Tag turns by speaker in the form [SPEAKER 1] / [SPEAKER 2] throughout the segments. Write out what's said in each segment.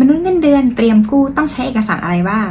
[SPEAKER 1] มนุษย์เงินเดือนเตรียมกู้ต้องใช้เอกสารอะไรบ้าง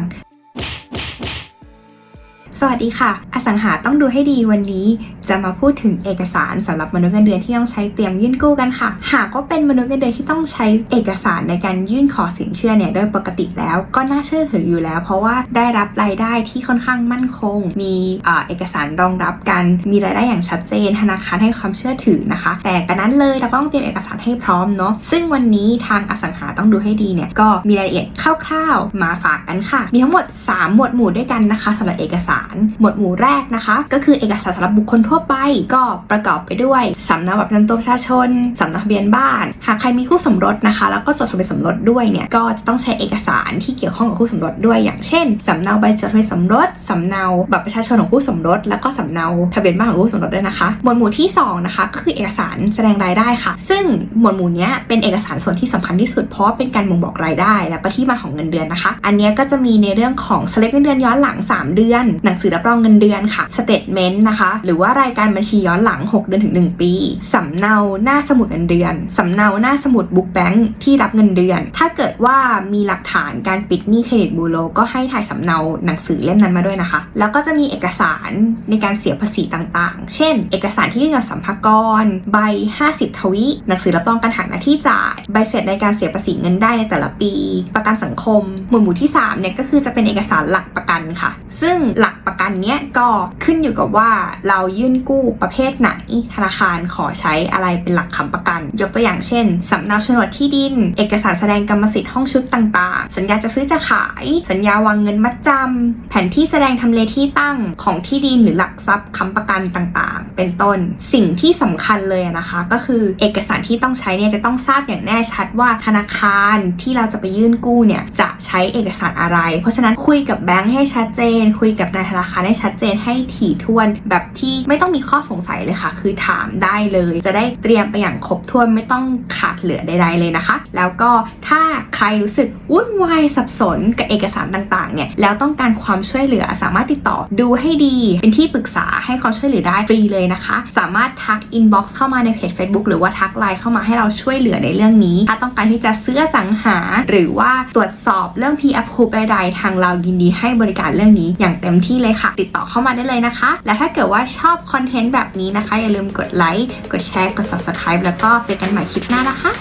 [SPEAKER 1] สวัสดีค่ะ อสังหาต้องดูให้ดีวันนี้ จะมาพูดถึงเอกสารสำหรับมนุษย์เงินเดือนที่ต้องใช้เตรียมยื่นกู้กันค่ะ หากว่าเป็นมนุษย์เงินเดือนที่ต้องใช้เอกสารในการยื่นขอสินเชื่อเนี่ยโดยปกติแล้ว ก็น่าเชื่อถืออยู่แล้ว เพราะว่าได้รับรายได้ที่ค่อนข้างมั่นคง มีเอ่อเอกสารรองรับกัน มีรายได้อย่างชัดเจน ธนาคารให้ความเชื่อถือนะคะ แต่กันนั้นเลยเราต้องเตรียมเอกสารให้พร้อมเนาะ ซึ่งวันนี้ทางอสังหาต้องดูให้ดีเนี่ยก็มีรายละเอียดคร่าว ๆ มาฝากกันค่ะ มีทั้งหมด 3 หมวดหมู่ด้วยกันนะคะสำหรับเอกสารหมวดหมู่แรกนะคะ ก็คือเอกสารสำหรับบุคคลทั่วไปก็ประกอบไปด้วยสำเนาบัตรประจำตัวประชาชนสำเนาทะเบียนบ้าน หากใครมีคู่สมรสนะคะ แล้วก็จดทะเบียนสมรสด้วยเนี่ยก็จะต้องใช้เอกสารที่เกี่ยวข้องกับคู่สมรสด้วยอย่างเช่นสำเนาใบจดทะเบียนสมรสสำเนาบัตรประชาชนของคู่สมรส แล้วก็สำเนาทะเบียนบ้านของคู่สมรสด้วยนะคะหมวดหมู่ที่สองนะคะก็คือเอกสารแสดงรายได้ค่ะ ซึ่งหมวดหมู่เนี้ยเป็นเอกสารส่วนที่สำคัญที่สุดเพราะว่าเป็นการบ่งบอกรายได้ และก็ที่มาของเงินเดือนนะคะ อันเนี้ยก็จะมีในเรื่องของสลิปเงินเดือนย้อนหลัง 3 เดือนหนังสือรับรองเงินเดือนค่ะสเตทเมนต์นะคะ หรือว่ารายการบัญชีย้อนหลัง 6 เดือนถึง 1 ปี สำเนาหน้าสมุดเงินเดือน สำเนาหน้าสมุดบุ๊กแบงค์ที่รับเงินเดือน ถ้าเกิดว่ามีหลักฐานการปิดหนี้เครดิตบูโรก็ให้ถ่ายสำเนาหนังสือเล่มนั้นมาด้วยนะคะ แล้วก็จะมีเอกสารในการเสียภาษีต่างๆ เช่น เอกสารที่ยื่นกับสัมภากร ใบ 50 ทวีหนังสือรับรองการหักหน้าที่จ่าย ใบเสร็จในการเสียภาษีเงินได้ในแต่ละปี ประกันสังคม หมวดหมู่ที่3เนี่ยก็คือจะเป็นเอกสารหลักประกันค่ะ ซึ่งหลักประกันเนี้ยก็ขึ้นอยู่กับว่าเรายื่นกู้ประเภทไหนธนาคารขอใช้อะไรเป็นหลักค้ำประกัน ยกตัวอย่างเช่นสำเนาโฉนดที่ดิน เอกสารแสดงกรรมสิทธิ์ห้องชุดต่างๆ สัญญาจะซื้อจะขาย สัญญาวางเงินมัดจำแผนที่แสดงทำเลที่ตั้งของที่ดินหรือหลักทรัพย์ค้ำประกันต่างๆ เป็นต้น สิ่งที่สำคัญเลยนะคะ ก็คือเอกสารที่ต้องใช้เนี่ยจะต้องทราบอย่างแน่ชัดว่าธนาคารที่เราจะไปยื่นกู้เนี่ยจะใช้เอกสารอะไร เพราะฉะนั้นคุยกับแบงค์ให้ชัดเจน คุยกับนายธนาคารให้ชัดเจนให้ถี่ถ้วน แบบที่ไม่ต้องมีข้อสงสัยเลยค่ะ คือถามได้เลย จะได้เตรียมไปอย่างครบถ้วนไม่ต้องขาดเหลือใดๆเลยนะคะ แล้วก็ถ้าใครรู้สึกวุ่นวายสับสนกับเอกสารต่างๆเนี่ยแล้วต้องการความช่วยเหลือสามารถติดต่อดูให้ดี เป็นที่ปรึกษาให้ความช่วยเหลือได้ฟรีเลยนะคะ สามารถทักอินบ็อกซ์เข้ามาในเพจ Facebook หรือว่าทักไลน์เข้ามาให้เราช่วยเหลือในเรื่องนี้ ถ้าต้องการที่จะซื้อสังหา หรือว่าตรวจสอบเรื่อง P approve ใดๆทางเรายินดีให้บริการเรื่องนี้อย่างเต็มที่ี่เลยค่ะ ติดต่อเข้ามาได้เลยนะคะ และถ้าเกิดว่าชอบคอนเทนต์แบบนี้นะคะ อย่าลืมกดไลค์ กดแชร์ กด subscribe แล้วก็เจอกันใหม่คลิปหน้านะคะ